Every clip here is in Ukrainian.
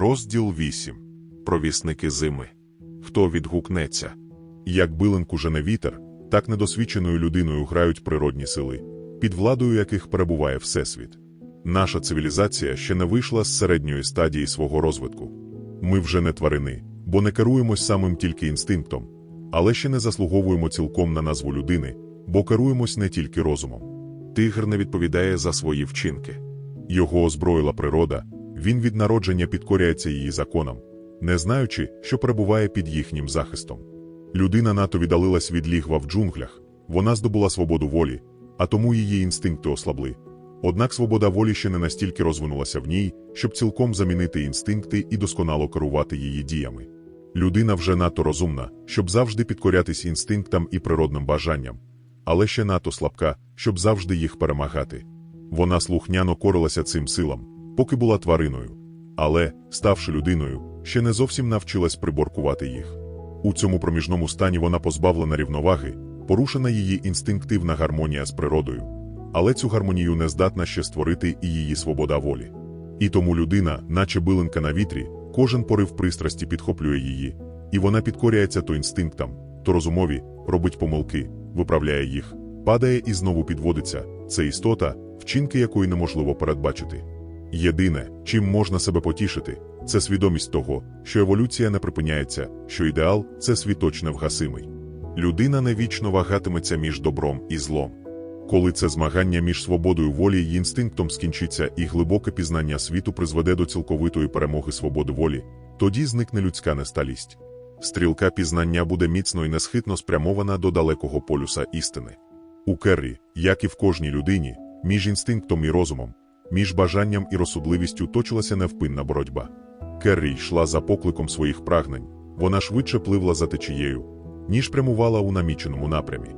Розділ 8. Провісники зими. Хто відгукнеться? Як билинку жене вітер, так недосвідченою людиною грають природні сили, під владою яких перебуває Всесвіт. Наша цивілізація ще не вийшла з середньої стадії свого розвитку. Ми вже не тварини, бо не керуємось самим тільки інстинктом, але ще не заслуговуємо цілком на назву людини, бо керуємось не тільки розумом. Тигр не відповідає за свої вчинки. Його озброїла природа, він від народження підкоряється її законам, не знаючи, що перебуває під їхнім захистом. Людина НАТО віддалилась від лігва в джунглях, вона здобула свободу волі, а тому її інстинкти ослабли. Однак свобода волі ще не настільки розвинулася в ній, щоб цілком замінити інстинкти і досконало керувати її діями. Людина вже надто розумна, щоб завжди підкорятись інстинктам і природним бажанням, але ще надто слабка, щоб завжди їх перемагати. Вона слухняно корилася цим силам, поки була твариною, але, ставши людиною, ще не зовсім навчилась приборкувати їх. У цьому проміжному стані вона позбавлена рівноваги, порушена її інстинктивна гармонія з природою, але цю гармонію не здатна ще створити і її свобода волі. І тому людина, наче билинка на вітрі, кожен порив пристрасті підхоплює її, і вона підкоряється то інстинктам, то розумові, робить помилки, виправляє їх, падає і знову підводиться. Це істота, вчинки якої неможливо передбачити. Єдине, чим можна себе потішити, це свідомість того, що еволюція не припиняється, що ідеал це світоч невгасимий. Людина невічно вагатиметься між добром і злом. Коли це змагання між свободою волі і інстинктом скінчиться і глибоке пізнання світу призведе до цілковитої перемоги свободи волі, тоді зникне людська несталість. Стрілка пізнання буде міцно і несхитно спрямована до далекого полюса істини. У Керрі, як і в кожній людині, між інстинктом і розумом, між бажанням і розсудливістю точилася невпинна боротьба. Керрі йшла за покликом своїх прагнень, вона швидше пливла за течією, ніж прямувала у наміченому напрямі.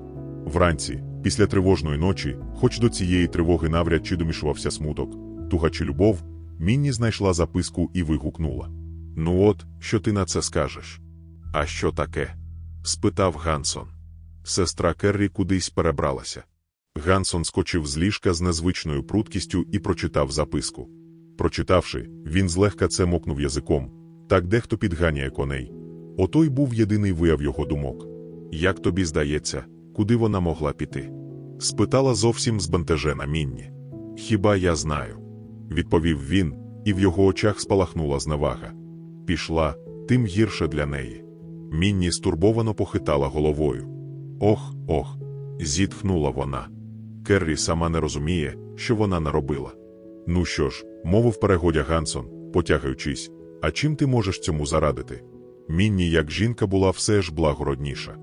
Вранці, після тривожної ночі, хоч до цієї тривоги навряд чи домішувався смуток, туга чи любов, Мінні знайшла записку і вигукнула: Ну, от, що ти на це скажеш? А що таке? спитав Гансон. Сестра Керрі кудись перебралася. Гансон скочив з ліжка з незвичною пруткістю і прочитав записку. Прочитавши, він злегка це мокнув язиком, так дехто підганяє коней. Ото й був єдиний вияв його думок. Як тобі здається, куди вона могла піти? спитала зовсім збентежена Мінні. Хіба я знаю? відповів він, і в його очах спалахнула зневага. Пішла, тим гірше для неї. Мінні стурбовано похитала головою. Ох, ох, зітхнула вона. Керрі сама не розуміє, що вона наробила. Ну що ж, мовив перегодя Гансон, потягаючись, а чим ти можеш цьому зарадити? Мінні, як жінка, була все ж благородніша.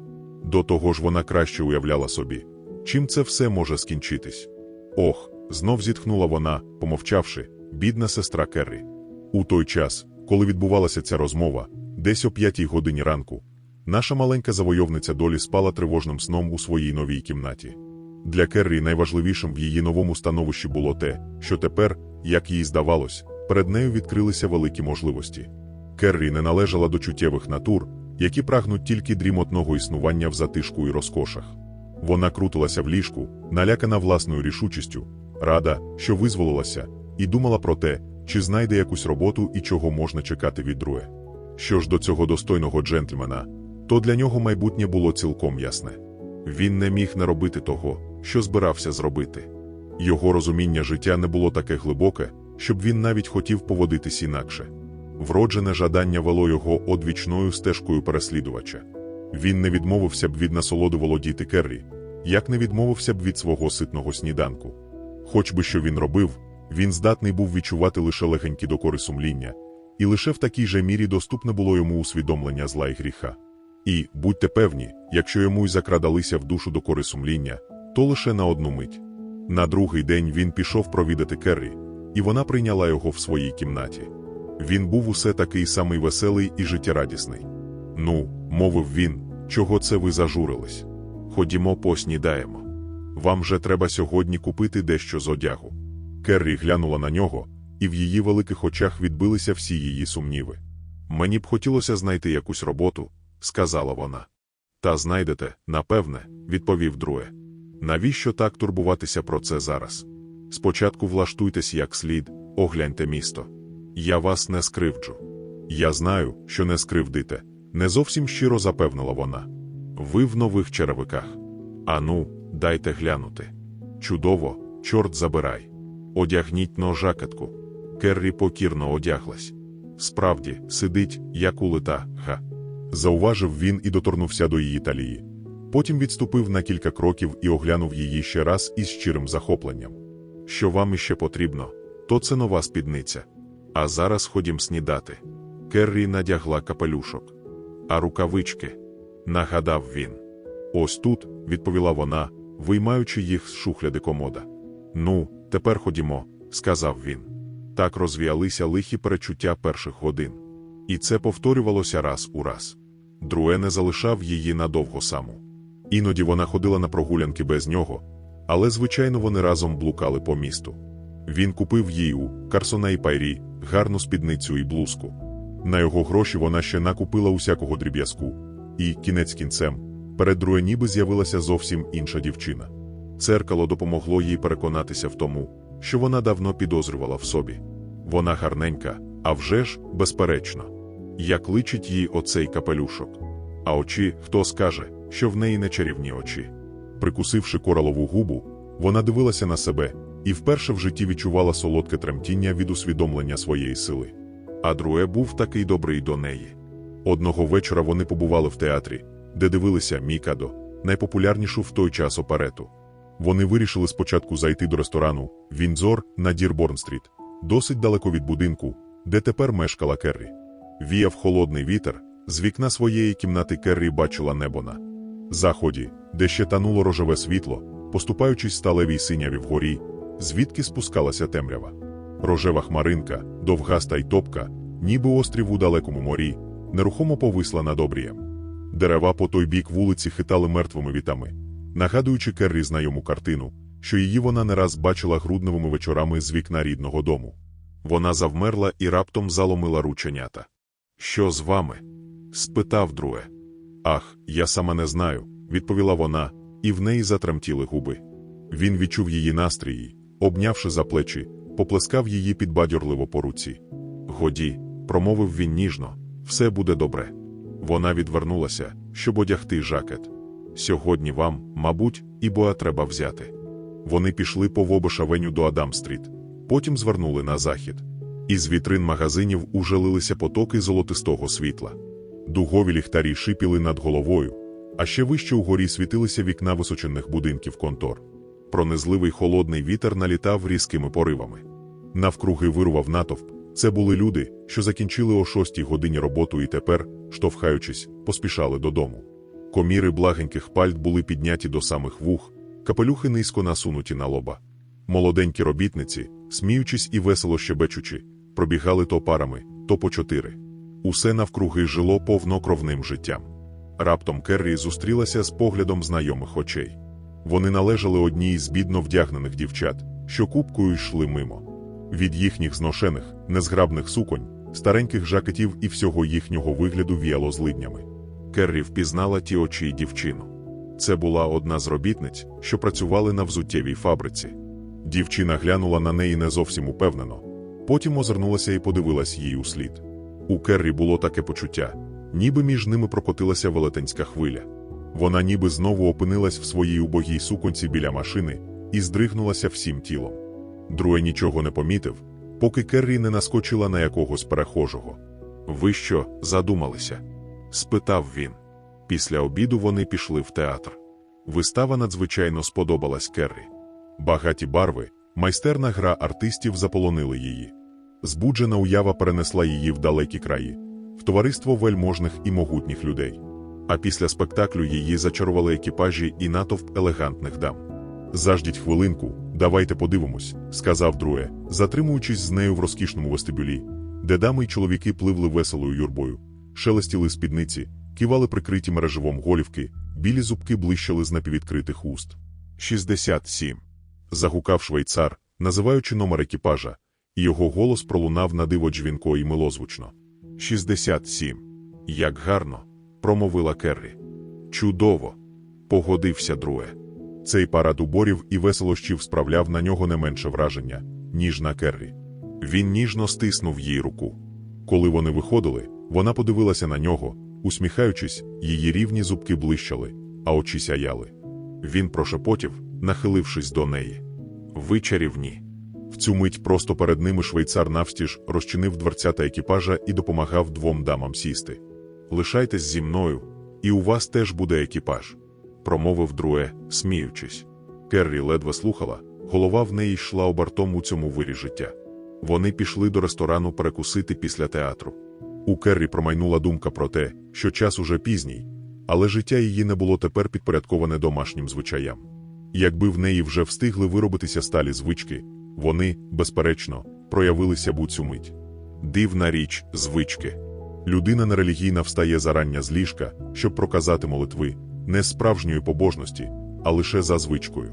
До того ж вона краще уявляла собі, чим це все може скінчитись. Ох, знов зітхнула вона, помовчавши, бідна сестра Керрі. У той час, коли відбувалася ця розмова, десь о п'ятій годині ранку, наша маленька завойовниця долі спала тривожним сном у своїй новій кімнаті. Для Керрі найважливішим в її новому становищі було те, що тепер, як їй здавалось, перед нею відкрилися великі можливості. Керрі не належала до чуттєвих натур, які прагнуть тільки дрімотного існування в затишку і розкошах. Вона крутилася в ліжку, налякана власною рішучістю, рада, що визволилася, і думала про те, чи знайде якусь роботу і чого можна чекати від друге. Що ж до цього достойного джентльмена, то для нього майбутнє було цілком ясне. Він не міг не робити того, що збирався зробити. Його розуміння життя не було таке глибоке, щоб він навіть хотів поводитись інакше. Вроджене жадання вело його одвічною стежкою переслідувача. Він не відмовився б від насолоди володіти Керрі, як не відмовився б від свого ситного сніданку. Хоч би що він робив, він здатний був відчувати лише легенькі докори сумління, і лише в такій же мірі доступне було йому усвідомлення зла і гріха. І, будьте певні, якщо йому й закрадалися в душу докори сумління, то лише на одну мить. На другий день він пішов провідати Керрі, і вона прийняла його в своїй кімнаті. Він був усе такий самий веселий і життєрадісний. Ну, мовив він, чого це ви зажурились? Ходімо, поснідаємо. Вам же треба сьогодні купити дещо з одягу. Керрі глянула на нього, і в її великих очах відбилися всі її сумніви. Мені б хотілося знайти якусь роботу, сказала вона. Та знайдете, напевне, відповів друге. Навіщо так турбуватися про це зараз? Спочатку влаштуйтесь як слід, огляньте місто. Я вас не скривджу. Я знаю, що не скривдите, не зовсім щиро запевнила вона. Ви в нових черевиках. Ану, дайте глянути. Чудово, чорт забирай. Одягніть но жакетку. Керрі покірно одяглась. Справді, сидить, як улита, га. Зауважив він і доторнувся до її талії. Потім відступив на кілька кроків і оглянув її ще раз із щирим захопленням. Що вам іще потрібно, то це нова спідниця. А зараз ходім снідати. Керрі надягла капелюшок. А рукавички? нагадав він. Ось тут, відповіла вона, виймаючи їх з шухляди комода. Ну, тепер ходімо, сказав він. Так розвіялися лихі перечуття перших годин. І це повторювалося раз у раз. Друе не залишав її надовго саму. Іноді вона ходила на прогулянки без нього, але, звичайно, вони разом блукали по місту. Він купив їй у Карсона і Пайрі гарну спідницю і блузку. На його гроші вона ще накупила усякого дріб'язку, і, кінець кінцем, перед друге ніби з'явилася зовсім інша дівчина. Церкало допомогло їй переконатися в тому, що вона давно підозрювала в собі. Вона гарненька, а вже ж, безперечно. Як личить їй оцей капелюшок. А очі, хто скаже, що в неї не чарівні очі. Прикусивши коралову губу, вона дивилася на себе і вперше в житті відчувала солодке тремтіння від усвідомлення своєї сили. А Друе був такий добрий до неї. Одного вечора вони побували в театрі, де дивилися Мікадо, найпопулярнішу в той час оперету. Вони вирішили спочатку зайти до ресторану Віндзор на Дірборн-стріт, досить далеко від будинку, де тепер мешкала Керрі. Віяв холодний вітер, з вікна своєї кімнати Керрі бачила небо на заході, де ще тануло рожеве світло, поступаючись сталевій синяві вгорі, звідки спускалася темрява. Рожева хмаринка, довгаста й топка, ніби острів у далекому морі, нерухомо повисла над обрієм. Дерева по той бік вулиці хитали мертвими вітами, нагадуючи Керрі знайому картину, що її вона не раз бачила грудневими вечорами з вікна рідного дому. Вона завмерла і раптом заломила рученята. Що з вами? спитав друге. Ах, я сама не знаю, відповіла вона, і в неї затремтіли губи. Він відчув її настрій, обнявши за плечі, поплескав її підбадьорливо по руці. Годі, промовив він ніжно, все буде добре. Вона відвернулася, щоб одягти жакет. Сьогодні вам, мабуть, і боа треба взяти. Вони пішли по вобошавеню до Адам-стріт, потім звернули на захід. Із вітрин магазинів уже лилися потоки золотистого світла. Дугові ліхтарі шипіли над головою, а ще вище угорі світилися вікна височених будинків контор. Пронизливий холодний вітер налітав різкими поривами. Навкруги вирував натовп. Це були люди, що закінчили о шостій годині роботу і тепер, штовхаючись, поспішали додому. Коміри благеньких пальт були підняті до самих вух, капелюхи низько насунуті на лоба. Молоденькі робітниці, сміючись і весело щебечучи, пробігали то парами, то по чотири. Усе навкруги жило повнокровним життям. Раптом Керрі зустрілася з поглядом знайомих очей. Вони належали одній з бідно вдягнених дівчат, що купкою йшли мимо. Від їхніх зношених, незграбних суконь, стареньких жакетів і всього їхнього вигляду віяло злиднями. Керрі впізнала ті очі й дівчину. Це була одна з робітниць, що працювали на взуттєвій фабриці. Дівчина глянула на неї не зовсім упевнено, потім озирнулася і подивилась їй услід. У Керрі було таке почуття, ніби між ними прокотилася велетенська хвиля. Вона ніби знову опинилась в своїй убогій суконці біля машини і здригнулася всім тілом. Друе нічого не помітив, поки Керрі не наскочила на якогось перехожого. Ви що, задумалися? спитав він. Після обіду вони пішли в театр. Вистава надзвичайно сподобалась Керрі. Багаті барви, майстерна гра артистів заполонили її. Збуджена уява перенесла її в далекі краї, в товариство вельможних і могутніх людей. А після спектаклю її зачарували екіпажі і натовп елегантних дам. Заждіть хвилинку, давайте подивимось, сказав Друе, затримуючись з нею в розкішному вестибюлі, де дами й чоловіки пливли веселою юрбою, шелестіли спідниці, кивали прикриті мереживом голівки, білі зубки блищали з напіввідкритих уст. 67. Загукав швейцар, називаючи номер екіпажа, його голос пролунав на диво дзвінко і милозвучно. 67. Як гарно, промовила Керрі. Чудово! Погодився Друе. Цей парад уборів і веселощів справляв на нього не менше враження, ніж на Керрі. Він ніжно стиснув їй руку. Коли вони виходили, вона подивилася на нього, усміхаючись, її рівні зубки блищали, а очі сяяли. Він прошепотів, нахилившись до неї. Ви чарівні. В цю мить просто перед ними швейцар навстіж розчинив дверцята екіпажа і допомагав двом дамам сісти. Лишайтесь зі мною, і у вас теж буде екіпаж, промовив Друе, сміючись. Керрі ледве слухала, голова в неї йшла обартом у цьому вирі життя. Вони пішли до ресторану перекусити після театру. У Керрі промайнула думка про те, що час уже пізній, але життя її не було тепер підпорядковане домашнім звичаям. Якби в неї вже встигли виробитися сталі звички, вони, безперечно, проявилися б у цю мить. Дивна річ звички. Людина нерелігійна встає зарання з ліжка, щоб проказати молитви, не з справжньої побожності, а лише за звичкою.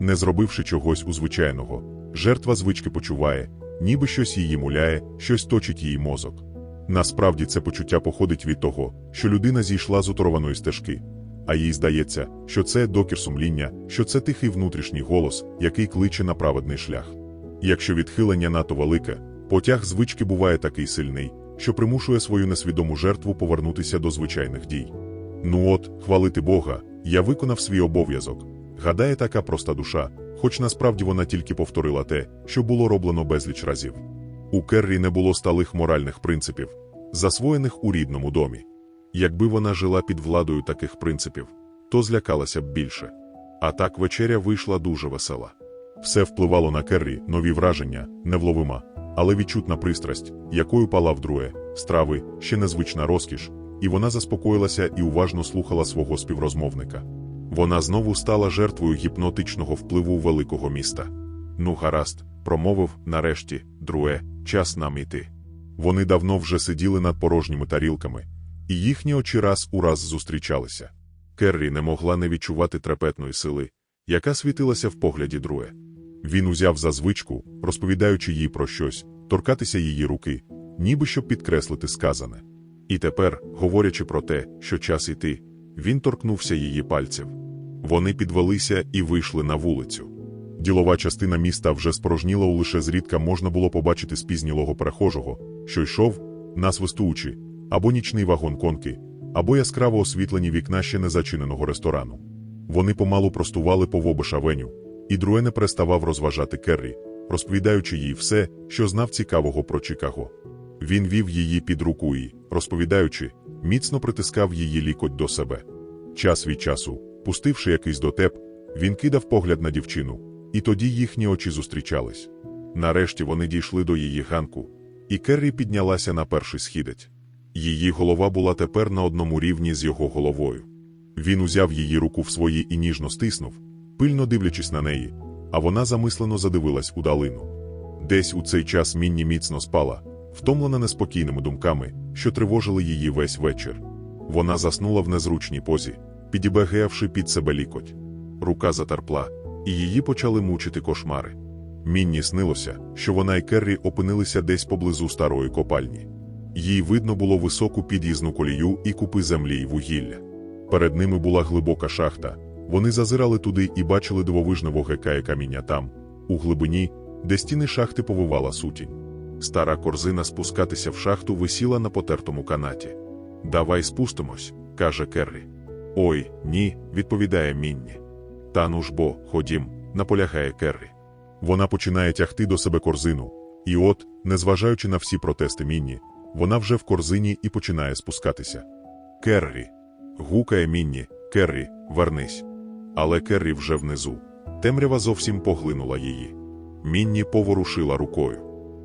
Не зробивши чогось у звичайного, жертва звички почуває, ніби щось її муляє, щось точить її мозок. Насправді це почуття походить від того, що людина зійшла з уторованої стежки, а їй здається, що це докір сумління, що це тихий внутрішній голос, який кличе на праведний шлях. Якщо відхилення надто велике, потяг звички буває такий сильний, що примушує свою несвідому жертву повернутися до звичайних дій. Ну от, хвалити Бога, я виконав свій обов'язок. Гадає така проста душа, хоч насправді вона тільки повторила те, що було роблено безліч разів. У Керрі не було сталих моральних принципів, засвоєних у рідному домі. Якби вона жила під владою таких принципів, то злякалася б більше. А так вечеря вийшла дуже весела. Все впливало на Керрі, нові враження, невловима, але відчутна пристрасть, якою палав друге, страви, ще незвична розкіш, і вона заспокоїлася і уважно слухала свого співрозмовника. Вона знову стала жертвою гіпнотичного впливу великого міста. Ну, гаразд, промовив нарешті, друге, час нам іти. Вони давно вже сиділи над порожніми тарілками, і їхні очі раз у раз зустрічалися. Керрі не могла не відчувати трепетної сили, яка світилася в погляді друге. Він узяв за звичку, розповідаючи їй про щось, торкатися її руки, ніби щоб підкреслити сказане. І тепер, говорячи про те, що час іти, він торкнувся її пальців. Вони підвелися і вийшли на вулицю. Ділова частина міста вже спорожніла, лише зрідка можна було побачити спізнілого перехожого, що йшов, насвистуючи, або нічний вагон конки, або яскраво освітлені вікна ще незачиненого ресторану. Вони помалу простували по вобишавеню, і Друе не переставав розважати Керрі, розповідаючи їй все, що знав цікавого про Чикаго. Він вів її під руку і, розповідаючи, міцно притискав її лікоть до себе. Час від часу, пустивши якийсь дотеп, він кидав погляд на дівчину, і тоді їхні очі зустрічались. Нарешті вони дійшли до її ганку, і Керрі піднялася на перший східець. Її голова була тепер на одному рівні з його головою. Він узяв її руку в свої і ніжно стиснув, пильно дивлячись на неї, а вона замислено задивилась у долину. Десь у цей час Мінні міцно спала, втомлена неспокійними думками, що тривожили її весь вечір. Вона заснула в незручній позі, підібегевши під себе лікоть. Рука затерпла, і її почали мучити кошмари. Мінні снилося, що вона і Керрі опинилися десь поблизу старої копальні. Їй видно було високу під'їзну колію і купи землі й вугілля. Перед ними була глибока шахта. Вони зазирали туди і бачили дивовижне вогекає каміння там, у глибині, де стіни шахти повивала сутінь. Стара корзина спускатися в шахту висіла на потертому канаті. Давай спустимось, каже Керрі. Ой, ні, відповідає Мінні. Та ну ж бо, ходім, наполягає Керрі. Вона починає тягти до себе корзину, і от, незважаючи на всі протести Мінні, вона вже в корзині і починає спускатися. Керрі. Гукає Мінні, Керрі, вернись. Але Керрі вже внизу. Темрява зовсім поглинула її. Мінні поворушила рукою.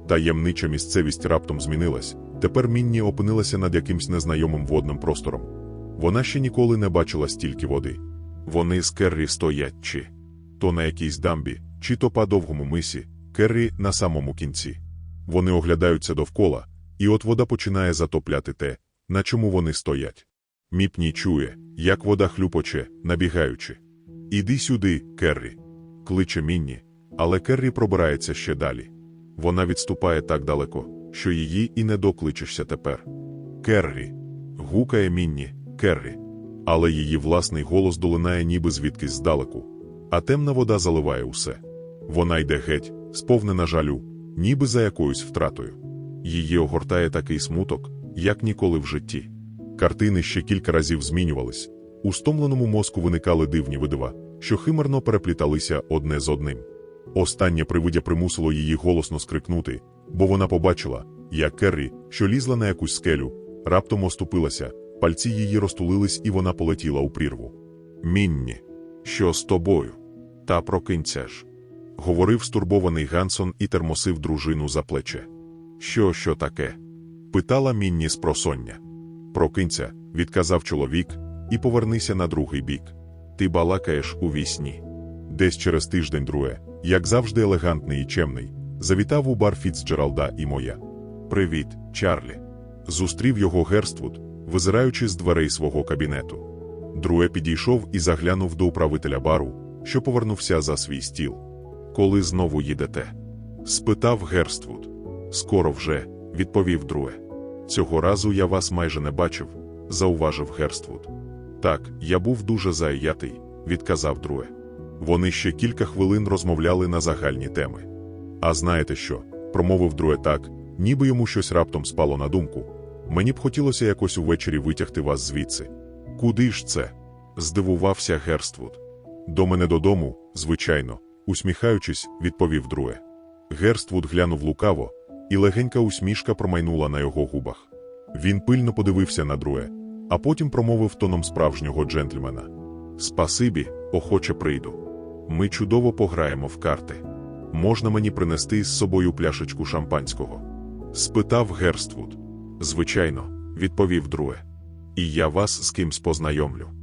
Таємнича місцевість раптом змінилась. Тепер Мінні опинилася над якимсь незнайомим водним простором. Вона ще ніколи не бачила стільки води. Вони з Керрі стоять чи то на якійсь дамбі, чи то по довгому мисі, Керрі на самому кінці. Вони оглядаються довкола, і от вода починає затопляти те, на чому вони стоять. Міпні чує, як вода хлюпоче, набігаючи. Іди сюди, Керрі. Кличе Мінні, але Керрі пробирається ще далі. Вона відступає так далеко, що її і не докличешся тепер. Керрі. Гукає Мінні, Керрі. Але її власний голос долинає ніби звідкись здалеку, а темна вода заливає усе. Вона йде геть, сповнена жалю, ніби за якоюсь втратою. Її огортає такий смуток, як ніколи в житті. Картини ще кілька разів змінювались. У стомленому мозку виникали дивні видива, що химерно перепліталися одне з одним. Останнє привидя примусило її голосно скрикнути, бо вона побачила, як Керрі, що лізла на якусь скелю, раптом оступилася, пальці її розтулились, і вона полетіла у прірву. Мінні, що з тобою? Та прокинься ж. Говорив стурбований Гансон і термосив дружину за плече. Що, що таке? питала Мінні з просоння. Прокинься, відказав чоловік, і повернися на другий бік. Ти балакаєш у вісні. Десь через тиждень друге, як завжди елегантний і чемний, завітав у бар Фіцджералда і моя. Привіт, Чарлі. Зустрів його Герствуд, визираючи з дверей свого кабінету. Друе підійшов і заглянув до управителя бару, що повернувся за свій стіл. Коли знову їдете? спитав Герствуд. Скоро вже, відповів Друе. Цього разу я вас майже не бачив, зауважив Герствуд. Так, я був дуже заятий, відказав Друе. Вони ще кілька хвилин розмовляли на загальні теми. А знаєте що? промовив Друе так, ніби йому щось раптом спало на думку. Мені б хотілося якось увечері витягти вас звідси. Куди ж це? здивувався Герствуд. До мене додому, звичайно, усміхаючись, відповів Друе. Герствуд глянув лукаво, і легенька усмішка промайнула на його губах. Він пильно подивився на Друе, а потім промовив тоном справжнього джентльмена: Спасибі, охоче прийду. Ми чудово пограємо в карти. Можна мені принести з собою пляшечку шампанського? спитав Герствуд. Звичайно, відповів Друе. І я вас з кимсь познайомлю.